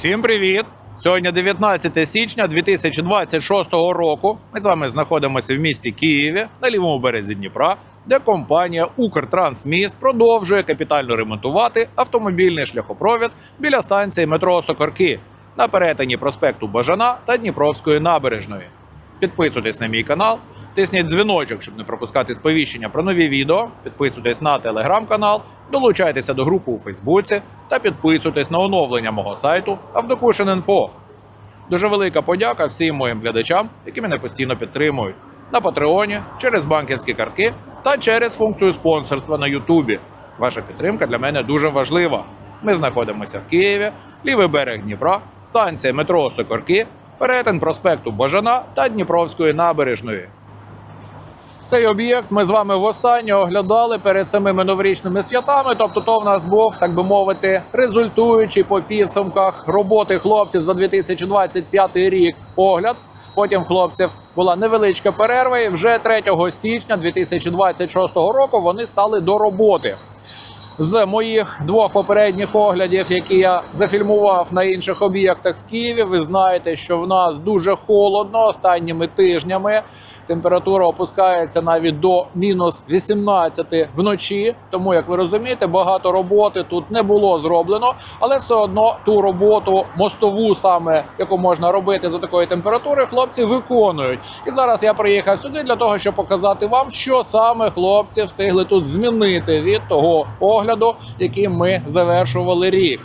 Усім привіт! Сьогодні 19 січня 2026 року. Ми з вами знаходимося в місті Києві на лівому березі Дніпра, де компанія Укртрансміст продовжує капітально ремонтувати автомобільний шляхопровід біля станції метро Сокорки на перетині проспекту Бажана та Дніпровської набережної. Підписуйтесь на мій канал, тисніть дзвіночок, щоб не пропускати сповіщення про нові відео. Підписуйтесь на телеграм-канал, долучайтеся до групи у Фейсбуці та підписуйтесь на оновлення мого сайту Авдокушен.Інфо. Дуже велика подяка всім моїм глядачам, які мене постійно підтримують на Патреоні, через банківські картки та через функцію спонсорства на Ютубі. Ваша підтримка для мене дуже важлива. Ми знаходимося в Києві, лівий берег Дніпра, станція метро Сокорки, перетин проспекту Бажана та Дніпровської набережної. Цей об'єкт ми з вами востаннє оглядали перед самими новорічними святами. Тобто, то в нас був, так би мовити, результуючий по підсумках роботи хлопців за 2025 рік огляд. Потім хлопців була невеличка перерва, і вже 3 січня 2026 року вони стали до роботи. З моїх двох попередніх оглядів, які я зафільмував на інших об'єктах в Києві, ви знаєте, що в нас дуже холодно останніми тижнями. Температура опускається навіть до мінус 18 вночі. Тому, як ви розумієте, багато роботи тут не було зроблено, але все одно ту роботу мостову, саме яку можна робити за такої температури, хлопці виконують. І зараз я приїхав сюди для того, щоб показати вам, що саме хлопці встигли тут змінити від того огляду, яким ми завершували рік.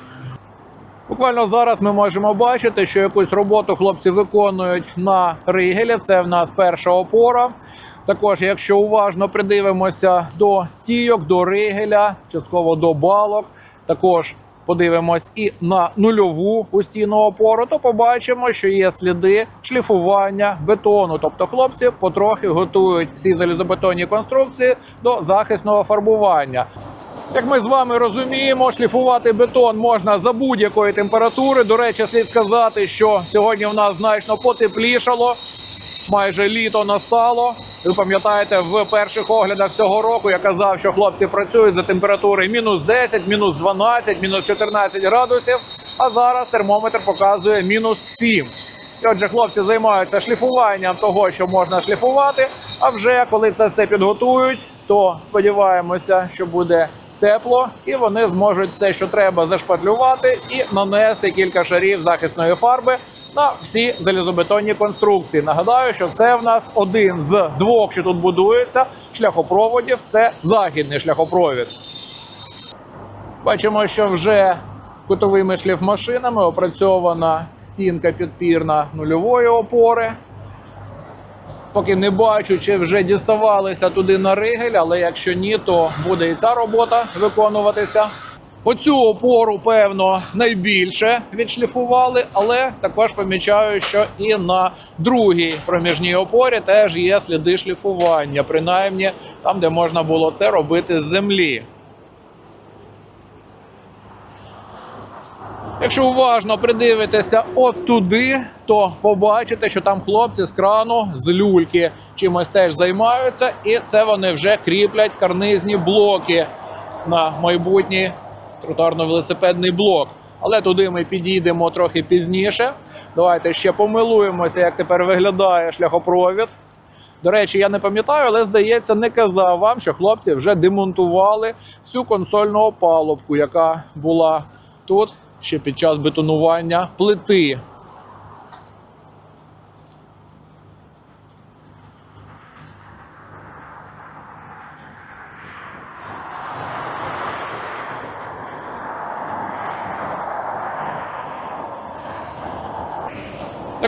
Буквально зараз ми можемо бачити, що якусь роботу хлопці виконують на ригелі. Це в нас перша опора. Також, якщо уважно придивимося до стійок, до ригеля, частково до балок, також подивимось і на нульову устійну опору, то побачимо, що є сліди шліфування бетону. Тобто хлопці потрохи готують всі залізобетонні конструкції до захисного фарбування. Як ми з вами розуміємо, шліфувати бетон можна за будь-якої температури. До речі, слід сказати, що сьогодні в нас значно потеплішало, майже літо настало. Ви пам'ятаєте, в перших оглядах цього року я казав, що хлопці працюють за температури мінус 10, мінус 12, мінус 14 градусів. А зараз термометр показує мінус 7. І отже, хлопці займаються шліфуванням того, що можна шліфувати. А вже коли це все підготують, то сподіваємося, що буде тепло, і вони зможуть все, що треба, зашпатлювати і нанести кілька шарів захисної фарби на всі залізобетонні конструкції. Нагадаю, що це в нас один з двох, що тут будується, шляхопроводів. Це західний шляхопровід. Бачимо, що вже кутовими шліфмашинами опрацьована стінка підпірна нульової опори. Поки не бачу, чи вже діставалися туди на ригель, але якщо ні, то буде і ця робота виконуватися. Оцю опору, певно, найбільше відшліфували, але також помічаю, що і на другій проміжній опорі теж є сліди шліфування, принаймні там, де можна було це робити з землі. Якщо уважно придивитися от туди, то побачите, що там хлопці з крану, з люльки чимось теж займаються, і це вони вже кріплять карнизні блоки на майбутній тротуарно-велосипедний блок. Але туди ми підійдемо трохи пізніше. Давайте ще помилуємося, як тепер виглядає шляхопровід. До речі, я не пам'ятаю, але здається, не казав вам, що хлопці вже демонтували всю консольну опалубку, яка була тут ще під час бетонування плити.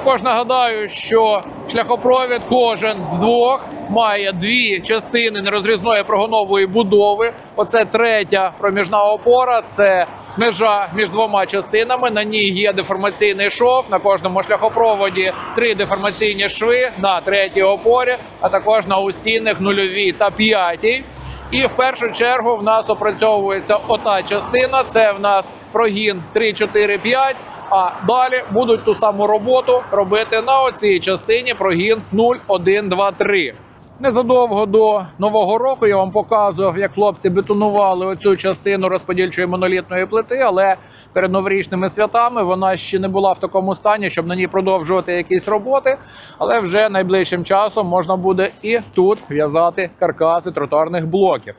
Також нагадаю, що шляхопровід кожен з двох має дві частини нерозрізної прогонової будови. Оце третя проміжна опора. Це межа між двома частинами. На ній є деформаційний шов. На кожному шляхопроводі три деформаційні шви на третій опорі, а також на устійних нульовій та п'ятій. І в першу чергу в нас опрацьовується ота частина. Це в нас прогін 3, 4, 5. А далі будуть ту саму роботу робити на оцій частині прогін 0, 1, 2, 3. Незадовго до нового року я вам показував, як хлопці бетонували оцю частину розподільчої монолітної плити, але перед новорічними святами вона ще не була в такому стані, щоб на ній продовжувати якісь роботи. Але вже найближчим часом можна буде і тут в'язати каркаси тротуарних блоків.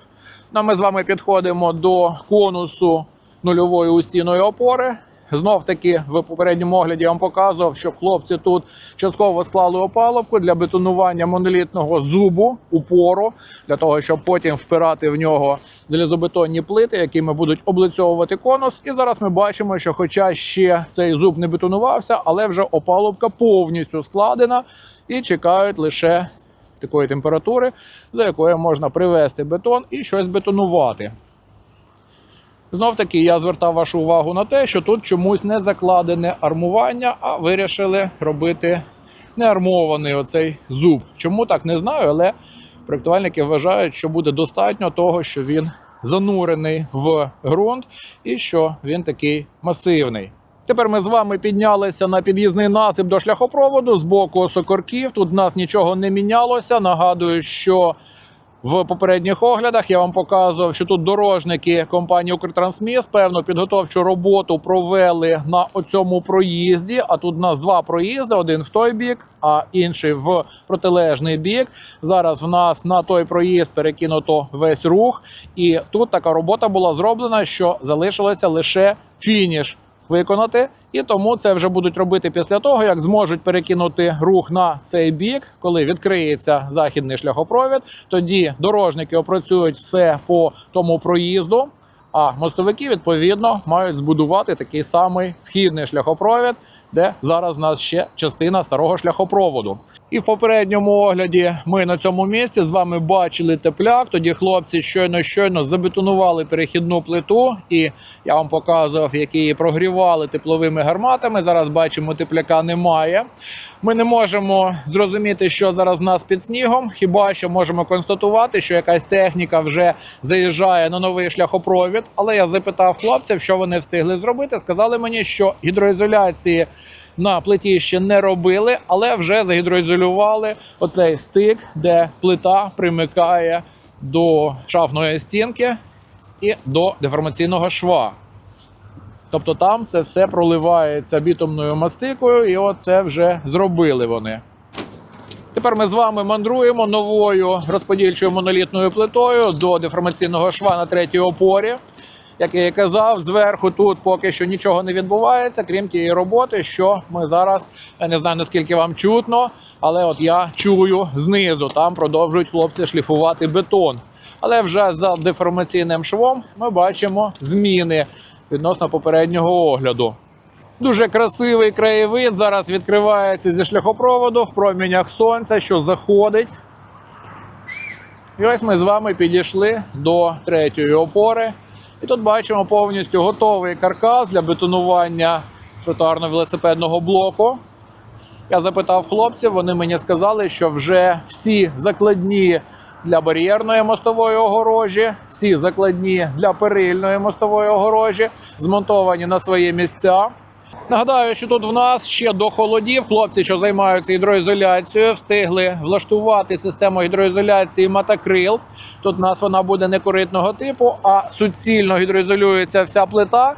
Ну, ми з вами підходимо до конусу нульової устійної опори. Знов таки в попередньому огляді я вам показував, що хлопці тут частково склали опалубку для бетонування монолітного зубу упору, для того, щоб потім впирати в нього залізобетонні плити, якими будуть облицьовувати конус. І зараз ми бачимо, що, хоча ще цей зуб не бетонувався, але вже опалубка повністю складена і чекають лише такої температури, за якою можна привести бетон і щось бетонувати. Знов таки я звертав вашу увагу на те, що тут чомусь не закладене армування, а вирішили робити неармований оцей зуб. Чому так не знаю, але проєктувальники вважають, що буде достатньо того, що він занурений в ґрунт і що він такий масивний. Тепер ми з вами піднялися на під'їзний насип до шляхопроводу з боку Сокорків. Тут в нас нічого не мінялося. Нагадую, що в попередніх оглядах я вам показував, що тут дорожники компанії Укртрансміс певну підготовчу роботу провели на оцьому проїзді. А тут у нас два проїзди: один в той бік, а інший в протилежний бік. Зараз в нас на той проїзд перекинуто весь рух, і тут така робота була зроблена, що залишилося лише фініш виконати, і тому це вже будуть робити після того, як зможуть перекинути рух на цей бік, коли відкриється західний шляхопровід. Тоді дорожники опрацюють все по тому проїзду. А мостовики відповідно мають збудувати такий самий східний шляхопровід, де зараз у нас ще частина старого шляхопроводу. І в попередньому огляді ми на цьому місці з вами бачили тепляк. Тоді хлопці щойно щойно забетонували перехідну плиту, і я вам показував, які її прогрівали тепловими гарматами. Зараз бачимо, тепляка немає. Ми не можемо зрозуміти, що зараз в нас під снігом. Хіба що можемо констатувати, що якась техніка вже заїжджає на новий шляхопровід. Але я запитав хлопців, що вони встигли зробити. Сказали мені, що гідроізоляції на плиті ще не робили, але вже загідроізолювали оцей стик, де плита примикає до шафної стінки і до деформаційного шва. Тобто там це все проливається бітумною мастикою, і оце вже зробили вони. Тепер ми з вами мандруємо новою розподільчою монолітною плитою до деформаційного шва на третій опорі. Як я і казав, зверху тут поки що нічого не відбувається, крім тієї роботи, що ми зараз, я не знаю наскільки вам чутно, але от я чую знизу. Там продовжують хлопці шліфувати бетон. Але вже за деформаційним швом ми бачимо зміни відносно попереднього огляду. Дуже красивий краєвид зараз відкривається зі шляхопроводу в промінях сонця, що заходить. І ось ми з вами підійшли до третьої опори. І тут бачимо повністю готовий каркас для бетонування тротуарно-велосипедного блоку. Я запитав хлопців, вони мені сказали, що вже всі закладні для бар'єрної мостової огорожі, всі закладні для перильної мостової огорожі змонтовані на свої місця. Нагадаю, що тут в нас ще до холодів хлопці, що займаються гідроізоляцією, встигли влаштувати систему гідроізоляції матакрил. Тут в нас вона буде не коритного типу, а суцільно гідроізолюється вся плита.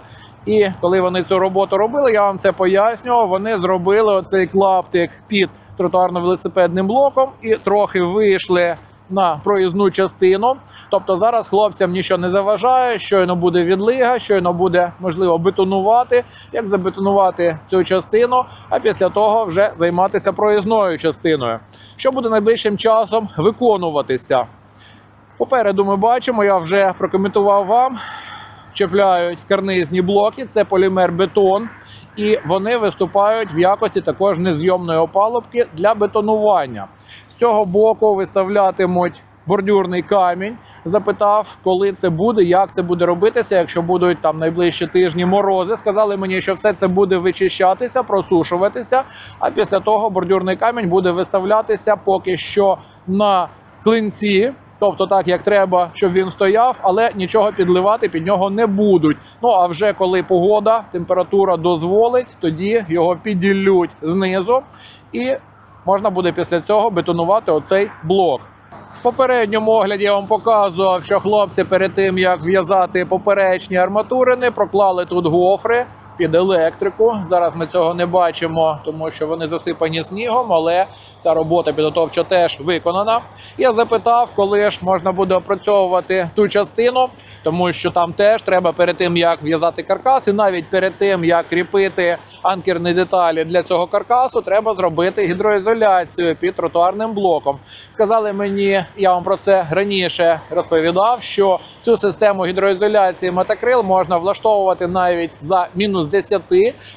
І коли вони цю роботу робили, я вам це пояснював. Вони зробили оцей клаптик під тротуарно-велосипедним блоком і трохи вийшли на проїзну частину. Тобто зараз хлопцям нічого не заважає, щойно буде відлига, щойно буде можливо бетонувати, як забетонувати цю частину, а після того вже займатися проїзною частиною, що буде найближчим часом виконуватися. Попереду ми бачимо, я вже прокоментував вам. Чіпляють карнизні блоки, це полімер бетон, і вони виступають в якості також незйомної опалубки для бетонування. Цього боку виставлятимуть бордюрний камінь. Запитав, коли це буде, як це буде робитися, якщо будуть там найближчі тижні морози. Сказали мені, що все це буде вичищатися, просушуватися. А після того бордюрний камінь буде виставлятися поки що на клинці. Тобто так, як треба, щоб він стояв, але нічого підливати під нього не будуть. Ну а вже коли погода, температура дозволить, тоді його піділлють знизу, і можна буде після цього бетонувати оцей блок. В попередньому огляді я вам показував, що хлопці перед тим як зв'язати поперечні арматурини, проклали тут гофри під електрику. Зараз ми цього не бачимо, тому що вони засипані снігом, але ця робота підготовча теж виконана. Я запитав, коли ж можна буде опрацьовувати ту частину, тому що там теж треба перед тим як в'язати каркас, і навіть перед тим як кріпити анкерні деталі для цього каркасу, треба зробити гідроізоляцію під тротуарним блоком. Сказали мені, я вам про це раніше розповідав, що цю систему гідроізоляції метакрил можна влаштовувати навіть за мінус 10,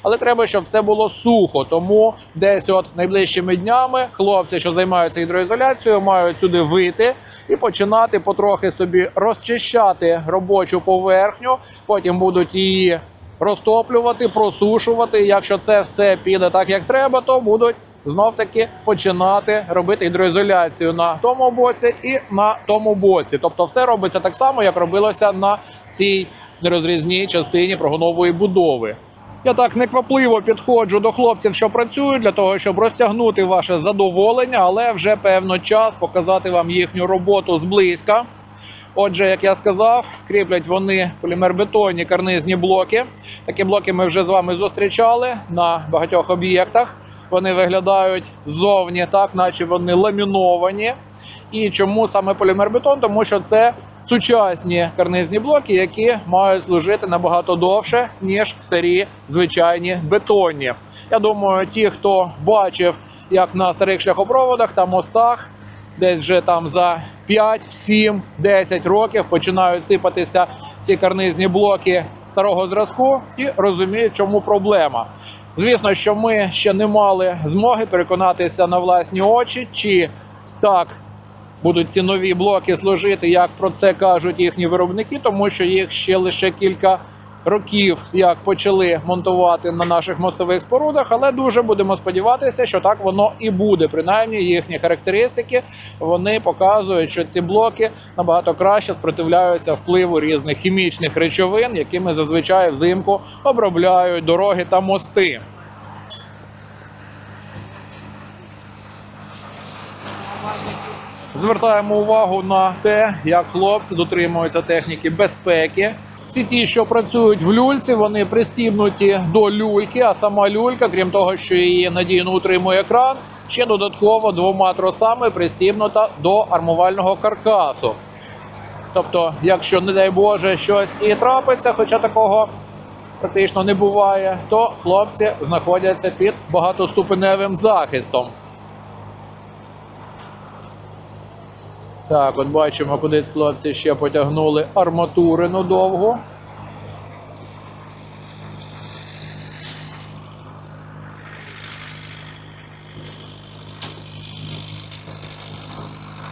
але треба, щоб все було сухо. Тому десь от найближчими днями хлопці, що займаються гідроізоляцією, мають сюди вийти і починати потрохи собі розчищати робочу поверхню. Потім будуть її розтоплювати, просушувати. Якщо це все піде так, як треба, то будуть знов таки починати робити гідроізоляцію на тому боці і на тому боці. Тобто, все робиться так само, як робилося на цій нерозрізній частині прогонової будови. Я так неквапливо підходжу до хлопців, що працюють, для того, щоб розтягнути ваше задоволення, але вже певно час показати вам їхню роботу зблизька. Отже, як я сказав, кріплять вони полімербетонні карнизні блоки. Такі блоки ми вже з вами зустрічали на багатьох об'єктах. Вони виглядають ззовні так, наче вони ламіновані. І чому саме полімербетон? Тому що це сучасні карнизні блоки, які мають служити набагато довше, ніж старі звичайні бетонні. Я думаю, ті, хто бачив, як на старих шляхопроводах та мостах, десь вже там за 5, 7, 10 років починають сипатися ці карнизні блоки старого зразку, ті розуміють, чому проблема. Звісно, що ми ще не мали змоги переконатися на власні очі, чи так будуть ці нові блоки служити, як про це кажуть їхні виробники, тому що їх ще лише кілька років як почали монтувати на наших мостових спорудах, але дуже будемо сподіватися, що так воно і буде. Принаймні їхні характеристики вони показують, що ці блоки набагато краще спротивляються впливу різних хімічних речовин, якими зазвичай взимку обробляють дороги та мости. Звертаємо увагу на те, як хлопці дотримуються техніки безпеки. Всі ті, що працюють в люльці, вони пристібнуті до люльки, а сама люлька, крім того, що її надійно утримує кран, ще додатково двома тросами пристібнута до армувального каркасу. Тобто, якщо, не дай Боже, щось і трапиться, хоча такого практично не буває, то хлопці знаходяться під багатоступеневим захистом. Так, от бачимо, кудись хлопці ще потягнули арматурину довгу.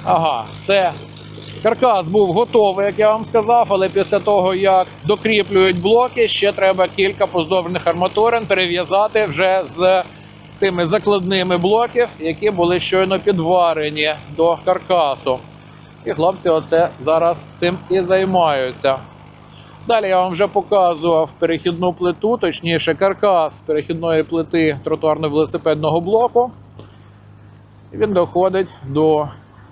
Ага, це каркас був готовий, як я вам сказав, але після того, як докріплюють блоки, ще треба кілька поздовжних арматурин перев'язати вже з тими закладними блоків, які були щойно підварені до каркасу. І хлопці оце зараз цим і займаються. Далі я вам вже показував перехідну плиту, точніше, каркас перехідної плити тротуарно-велосипедного блоку. І він доходить до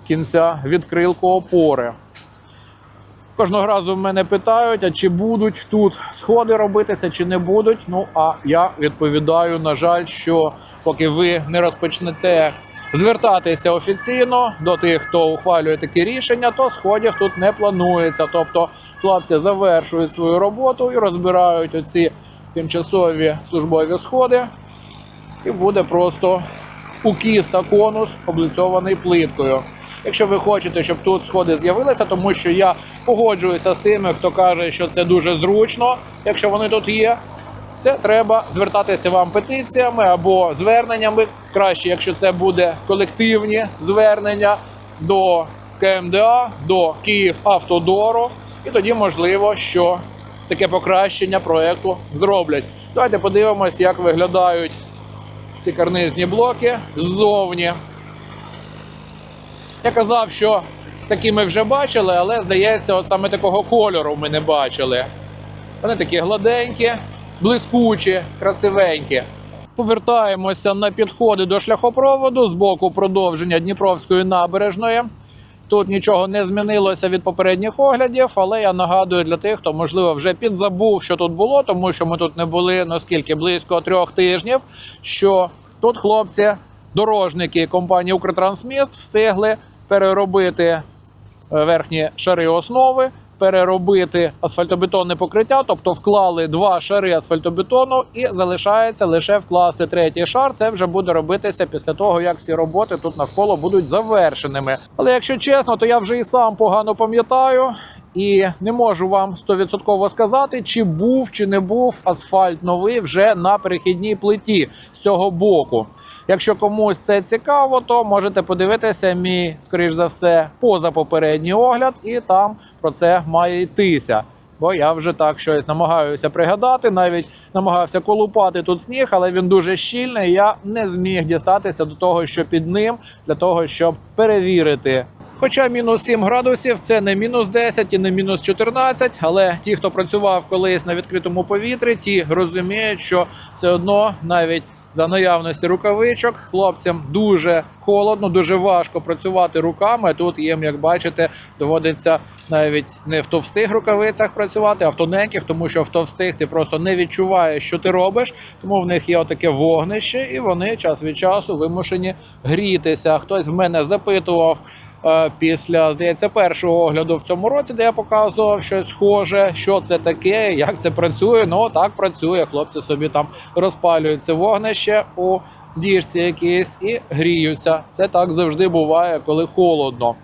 кінця відкрилку опори. Кожного разу мене питають, а чи будуть тут сходи робитися, чи не будуть. Ну а я відповідаю, на жаль, що поки ви не розпочнете звертатися офіційно до тих, хто ухвалює такі рішення, то сходів тут не планується. Тобто хлопці завершують свою роботу і розбирають оці тимчасові службові сходи, і буде просто укіс та конус облицьований плиткою. Якщо ви хочете, щоб тут сходи з'явилися, тому що я погоджуюся з тими, хто каже, що це дуже зручно, якщо вони тут є. Це треба звертатися вам петиціями або зверненнями. Краще, якщо це буде колективні звернення до КМДА, до Київавтодору, і тоді можливо, що таке покращення проекту зроблять. Давайте подивимось, як виглядають ці карнизні блоки ззовні. Я казав, що такі ми вже бачили, але здається, от саме такого кольору ми не бачили. Вони такі гладенькі, блискучі, красивенькі. Повертаємося на підходи до шляхопроводу з боку продовження Дніпровської набережної. Тут нічого не змінилося від попередніх оглядів, але я нагадую для тих, хто можливо вже підзабув, що тут було, тому що ми тут не були наскільки близько трьох тижнів. Що тут хлопці, дорожники компанії Укртрансміст встигли переробити е, верхні шари основи, переробити асфальтобетонне покриття, тобто вклали два шари асфальтобетону, і залишається лише вкласти третій шар. Це вже буде робитися після того, як всі роботи тут навколо будуть завершеними. Але якщо чесно, то я вже і сам погано пам'ятаю. І не можу вам стовідсотково сказати, чи був чи не був асфальт новий вже на перехідній плиті з цього боку. Якщо комусь це цікаво, то можете подивитися мій, скоріш за все, позапопередній огляд, і там про це має йтися. Бо я вже так щось намагаюся пригадати, навіть намагався колупати тут сніг, але він дуже щільний. Я не зміг дістатися до того, що під ним, для того, щоб перевірити. Хоча мінус 7 градусів це не мінус 10 і не мінус 14, але ті, хто працював колись на відкритому повітрі, ті розуміють, що все одно навіть за наявності рукавичок хлопцям дуже холодно, дуже важко працювати руками. Тут їм, як бачите, доводиться навіть не в товстих рукавицях працювати, а в тоненьких, тому що в товстих ти просто не відчуваєш, що ти робиш. Тому в них є отаке вогнище, і вони час від часу вимушені грітися. Хтось в мене запитував. Е, Після здається першого огляду в цьому році, де я показував щось схоже, що це таке, як це працює. Ну так працює. Хлопці собі там розпалюють вогнище у діжці якійсь і гріються. Це так завжди буває, коли холодно.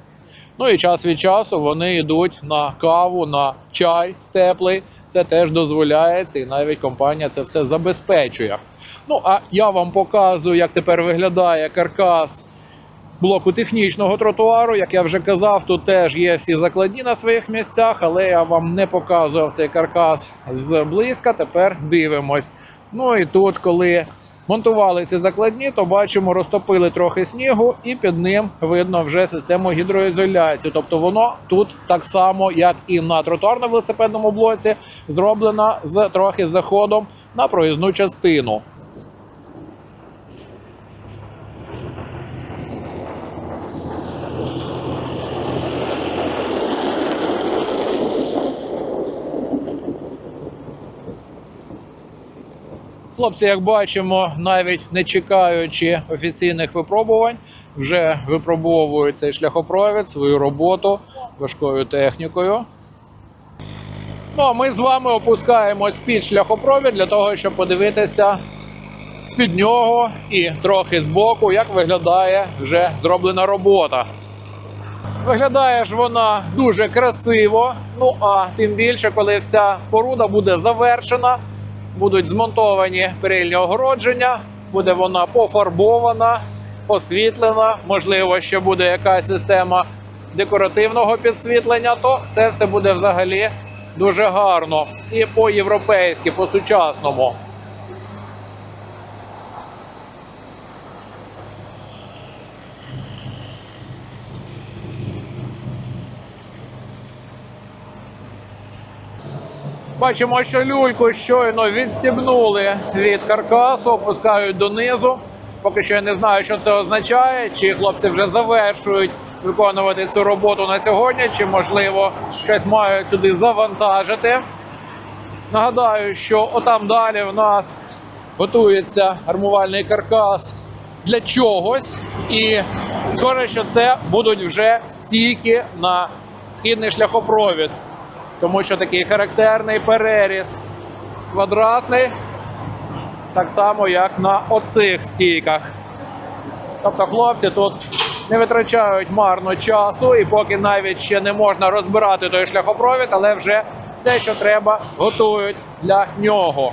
Ну і час від часу вони йдуть на каву, на чай теплий. Це теж дозволяється, і навіть компанія це все забезпечує. Ну а я вам показую, як тепер виглядає каркас блоку технічного тротуару. Як я вже казав, тут теж є всі закладні на своїх місцях, але я вам не показував цей каркас зблизька. Тепер дивимось. Ну і тут, коли монтували ці закладні, то бачимо, розтопили трохи снігу, і під ним видно вже систему гідроізоляції. Тобто воно тут так само, як і на тротуарно-велосипедному блоці, зроблено з трохи заходом на проїзну частину. Хлопці, як бачимо, навіть не чекаючи офіційних випробувань, вже випробовують цей шляхопровід, свою роботу важкою технікою. Ну а ми з вами опускаємось під шляхопровід для того, щоб подивитися з-під нього і трохи збоку, як виглядає вже зроблена робота. Виглядає ж вона дуже красиво. Ну а тим більше, коли вся споруда буде завершена, будуть змонтовані перильні огородження, буде вона пофарбована, освітлена. Можливо, ще буде якась система декоративного підсвітлення, то це все буде взагалі дуже гарно і по-європейськи, по-сучасному. Бачимо, що люльку щойно відстібнули від каркасу, опускають донизу. Поки що я не знаю, що це означає, чи хлопці вже завершують виконувати цю роботу на сьогодні, чи можливо щось мають сюди завантажити. Нагадаю, що отам далі в нас готується армувальний каркас для чогось, і схоже, що це будуть вже стійки на східний шляхопровід тому що такий характерний переріз квадратний, так само, як на оцих стійках. Тобто хлопці тут не витрачають марно часу, і поки навіть ще не можна розбирати той шляхопровід, але вже все, що треба, готують для нього.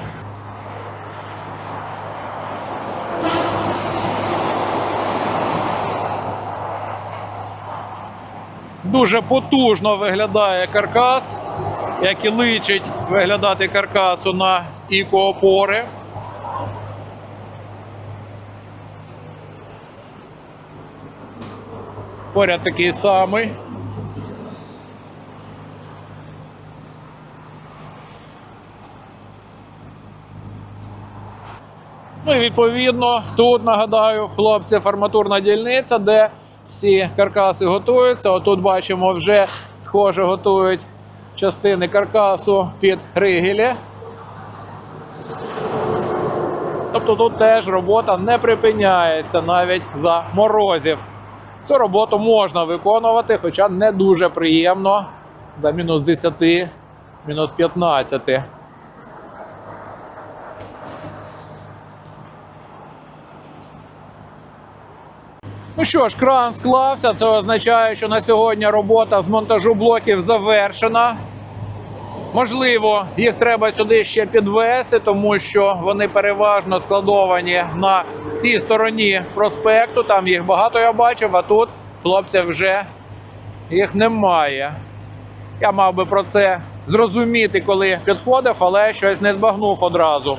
Дуже потужно виглядає каркас, як і личить виглядати каркасу на стійку опори. Поряд такий самий. Ну і відповідно тут нагадаю, хлопці, арматурна дільниця, де всі каркаси готуються. Отут бачимо, вже схоже готують частини каркасу під ригелі. Тобто тут теж робота не припиняється навіть за морозів. Цю роботу можна виконувати, хоча не дуже приємно за мінус 10, мінус 15. Ну що ж, кран склався. Це означає, що на сьогодні робота з монтажу блоків завершена. Можливо, їх треба сюди ще підвести, тому що вони переважно складовані на тій стороні проспекту. Там їх багато я бачив, а тут хлопців вже їх немає. Я мав би про це зрозуміти, коли підходив, але щось не збагнув одразу.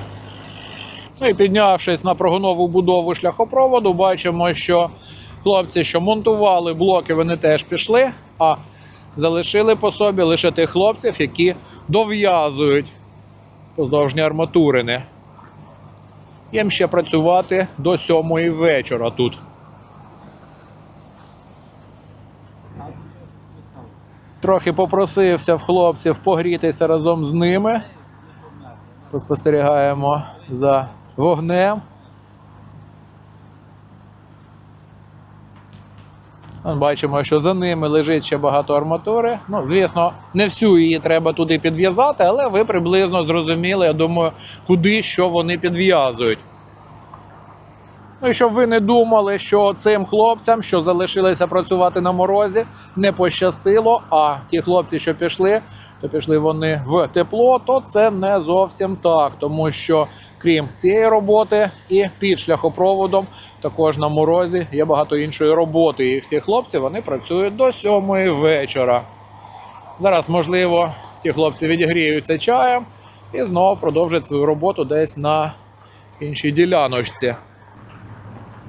Ну і піднявшись на прогонову будову шляхопроводу, бачимо, що хлопці, що монтували блоки, вони теж пішли, а залишили по собі лише тих хлопців, які дов'язують поздовжні арматурини. Їм ще працювати до сьомої вечора тут. Трохи попросився в хлопців погрітися разом з ними. Поспостерігаємо за вогнем. Бачимо, що за ними лежить ще багато арматури. Ну, звісно, не всю її треба туди підв'язати, але ви приблизно зрозуміли, я думаю, куди що вони підв'язують. Ну і щоб ви не думали, що цим хлопцям, що залишилися працювати на морозі, не пощастило. А ті хлопці, що пішли, то пішли вони в тепло, то це не зовсім так, тому що крім цієї роботи і під шляхопроводом, також на морозі є багато іншої роботи. І всі хлопці вони працюють до сьомої вечора. Зараз, можливо, ті хлопці відігріються чаєм і знову продовжать свою роботу десь на іншій діляночці.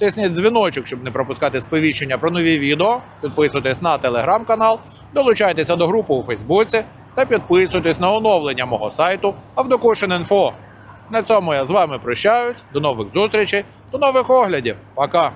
тисніть дзвіночок, щоб не пропускати сповіщення про нові відео. Підписуйтесь на телеграм-канал, долучайтеся до групи у Фейсбуці та підписуйтесь на оновлення мого сайту Авдокушин.Інфо. На цьому я з вами прощаюсь. До нових зустрічей, до нових оглядів. Пока!